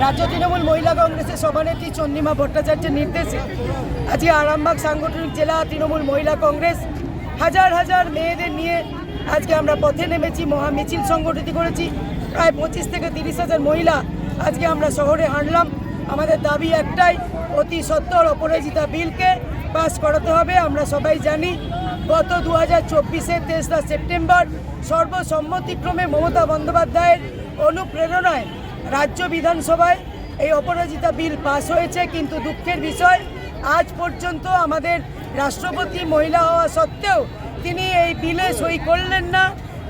রাজ্য তৃণমূল মহিলা কংগ্রেসের সভানেত্রী চন্দ্রিমা ভট্টাচার্যের নির্দেশে আজকে আরামবাগ সাংগঠনিক জেলা তৃণমূল মহিলা কংগ্রেস হাজার হাজার মেয়েদের নিয়ে আজকে আমরা পথে নেমেছি, মহা মিছিল সংগঠিত করেছি। প্রায় পঁচিশ থেকে তিরিশ হাজার মহিলা আজকে আমরা শহরে হাঁটলাম। আমাদের দাবি একটাই, অতি সত্তর অপরাজিতা বিলকে পাস করাতে হবে। আমরা সবাই জানি, গত দু হাজার চব্বিশের তেসরা সেপ্টেম্বর সর্বসম্মতিক্রমে মমতা বন্দ্যোপাধ্যায়ের অনুপ্রেরণায় রাজ্য বিধানসভায় এই অপরাজিতা বিল পাস হয়েছে, কিন্তু দুঃখের বিষয়, আজ পর্যন্ত আমাদের রাষ্ট্রপতি মহিলা হওয়া সত্ত্বেও তিনি এই বিলে সই করলেন না।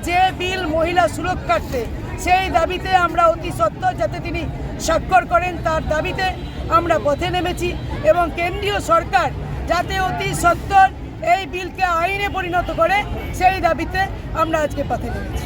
যে বিল মহিলা সুরক্ষার্থে, সেই দাবিতে আমরা অতি সত্ত্বর যাতে তিনি স্বাক্ষর করেন, তার দাবিতে আমরা পথে নেমেছি এবং কেন্দ্রীয় সরকার যাতে অতি সত্ত্বর এই বিলকে আইনে পরিণত করে, সেই দাবিতে আমরা আজকে পথে নেমেছি।